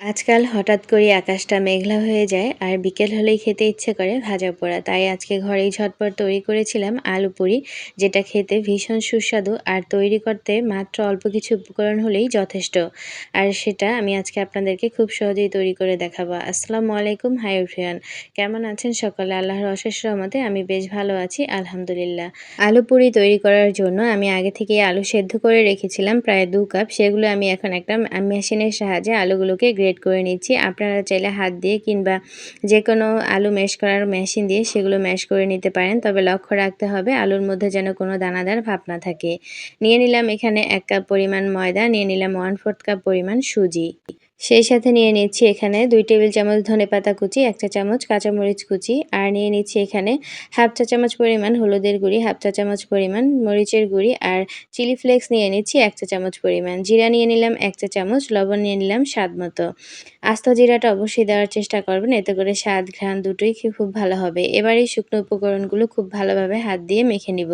আজকাল হঠাৎ করে আকাশটা মেঘলা হয়ে যায় আর বিকেল হলেই খেতে ইচ্ছে করে ভাজা পোড়া। তাই আজকে ঘরেই ঝটপট তৈরি করেছিলাম আলু পুরি, যেটা খেতে ভীষণ সুস্বাদু আর তৈরি করতে মাত্র অল্প কিছু উপকরণ হলেই যথেষ্ট। আর সেটা আমি আজকে আপনাদেরকে খুব সহজেই তৈরি করে দেখাবো। আসসালামু আলাইকুম, হাই ফ্রিয়ান কেমন আছেন সকালে? আল্লাহর অশেষ রহমতে আমি বেশ ভালো আছি, আলহামদুলিল্লাহ। আলু পুরি তৈরি করার জন্য আমি আগে থেকে আলু সেদ্ধ করে রেখেছিলাম, প্রায় দু কাপ। সেগুলো আমি এখন একটা মেশিনের সাহায্যে আলুগুলোকে গ্রেড করে নিচ্ছি। আপনারা চাইলে হাত দিয়ে কিংবা যে কোনো আলু ম্যাশ করার মেশিন দিয়ে সেগুলো ম্যাশ করে নিতে পারেন। তবে লক্ষ্য রাখতে হবে আলুর মধ্যে যেন কোনো দানাদার ভাব না থাকে। নিয়ে নিলাম এখানে এক কাপ পরিমাণ ময়দা, নিয়ে নিলাম ওয়ান ফোর্থ কাপ পরিমাণ সুজি। সেই সাথে নিয়ে নিচ্ছি এখানে দুই টেবিল চামচ ধনে পাতা কুচি এক চা চামচ কাঁচামরিচ কুচি, আর নিয়ে নিচ্ছি এখানে হাফ চা চামচ পরিমাণ হলুদের গুঁড়ি, হাফ চা চামচ পরিমাণ মরিচের গুঁড়ি, আর চিলি ফ্লেক্স নিয়ে নিচ্ছি এক চা চামচ পরিমাণ। জিরা নিয়ে নিলাম এক চা চামচ, লবণ নিয়ে নিলাম স্বাদ মতো। আস্ত জিরাটা অবশ্যই দেওয়ার চেষ্টা করবেন, এতে করে স্বাদ ঘ্রাণ দুটোই খুব ভালো হবে। এবার এই শুকনো উপকরণগুলো খুব ভালোভাবে হাত দিয়ে মেখে নিব।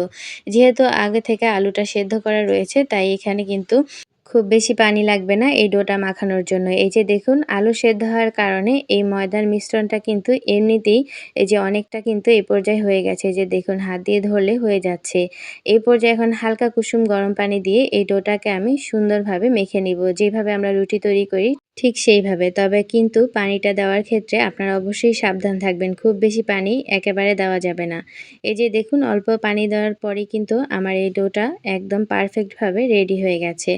যেহেতু আগে থেকে আলুটা সেদ্ধ করা রয়েছে, তাই এখানে কিন্তু খুব বেশি পানি লাগবে না এই ডোটা মাখানোর জন্য। এই যে দেখুন, আলু সেদ্ধ হওয়ার কারণে এই ময়দার মিশ্রণটা কিন্তু এমনিতেই এই যে অনেকটা কিন্তু এই পর্যায়ে হয়ে গেছে যে দেখুন, হাত দিয়ে ধরলে হয়ে যাচ্ছে। এই পর্যায়ে এখন হালকা কুসুম গরম পানি দিয়ে এই ডোটাকে আমি সুন্দরভাবে মেখে নিব। যেভাবে আমরা রুটি তৈরি করি ঠিক সেইভাবে, তবে কিন্তু পানিটা দেওয়ার ক্ষেত্রে আপনারা অবশ্যই সাবধান থাকবেন, খুব বেশি পানি একেবারে দেওয়া যাবে না। এই যে দেখুন, অল্প পানি দেওয়ার পরেই কিন্তু আমার এই ডোটা একদম পারফেক্টভাবে রেডি হয়ে গেছে।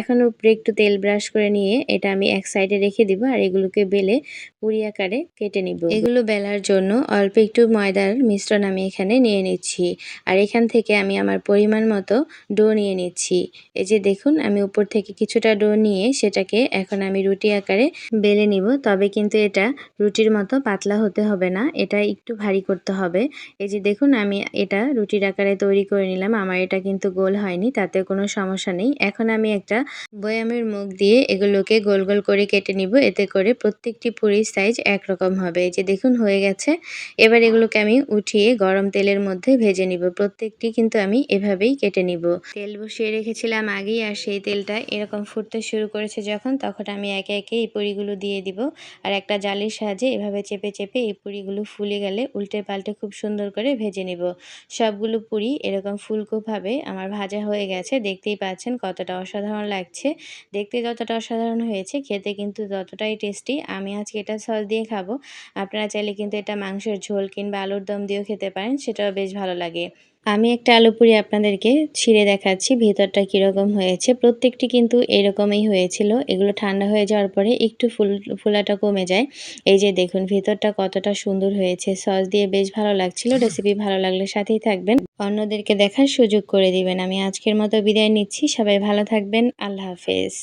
এখন উপরে একটু তেল ব্রাশ করে নিয়ে এটা আমি এক সাইডে রেখে দিব আর এগুলোকে বেলে পুরি আকারে কেটে নিব। এগুলো বেলার জন্য অল্প একটু ময়দার মিশ্রণ আমি এখানে নিয়ে নিচ্ছি আর এখান থেকে আমি আমার পরিমাণ মতো ডো নিয়ে নিচ্ছি। এই যে দেখুন, আমি উপর থেকে কিছুটা ডো নিয়ে সেটাকে এখন আমি রুটি আকারে বেলে নিব। তবে কিন্তু এটা রুটির মতো পাতলা হতে হবে না, এটা একটু ভারী করতে হবে। এই যে দেখুন, আমি এটা রুটির আকারে তৈরি করে নিলাম, আমার এটা কিন্তু গোল হয়নি তাতে কোনো সমস্যা নেই। এখন আমি একটা বয়ামের মুখ দিয়ে এগুলোকে গোল গোল করে কেটে নিব। এতে করে প্রত্যেকটি পুরীর সাইজ একরকম হবে। যে দেখুন, হয়ে গেছে। এবার এগুলোকে আমি উঠিয়ে গরম তেলের মধ্যে ভেজে নিব। প্রত্যেকটি কিন্তু আমি এভাবেই কেটে নিব। তেল বসিয়ে রেখেছিলাম আগেই, আর সেই তেলটা এরকম ফুটতে শুরু করেছে যখন, তখন আমি একে একে এই পুরিগুলো দিয়ে দিব। আর একটা জালির সাহায্যে এভাবে চেপে চেপে এই পুরিগুলো ফুলে গেলে উল্টে পাল্টে খুব সুন্দর করে ভেজে নিব। সবগুলো পুরি এরকম ফুলকোভাবে আমার ভাজা হয়ে গেছে। দেখতেই পাচ্ছেন কতটা অসাধারণ লাগছে। দেখতে যতটা অসাধারণ হয়েছে, খেতে কিন্তু ততটাই টেস্টি আমি আজকে এটা সস দিয়ে খাব। আপনারা চাইলে কিন্তু এটা মাংসের ঝোল কিংবা আলুর দম দিয়েও খেতে পারেন, সেটাও বেশ ভালো লাগে। আমি একটা আলু পুরি আপনাদেরকে ছিঁড়ে দেখাচ্ছি, ভেতরটা কীরকম হয়েছে। প্রত্যেকটি কিন্তু এরকমই হয়েছিল। এগুলো ঠান্ডা হয়ে যাওয়ার পরে একটু ফুল, ফুলাটা কমে যায়। এই যে দেখুন, ভেতরটা কতটা সুন্দর হয়েছে। সস দিয়ে বেশ ভালো লাগছিল রেসিপি ভালো লাগলে সাথেই থাকবেন। অন্যদেরকে দেখার সুযোগ করে দিবেন। আমি আজকের মতো বিদায় নিচ্ছি। সবাই ভালো থাকবেন। আল্লাহ হাফেজ।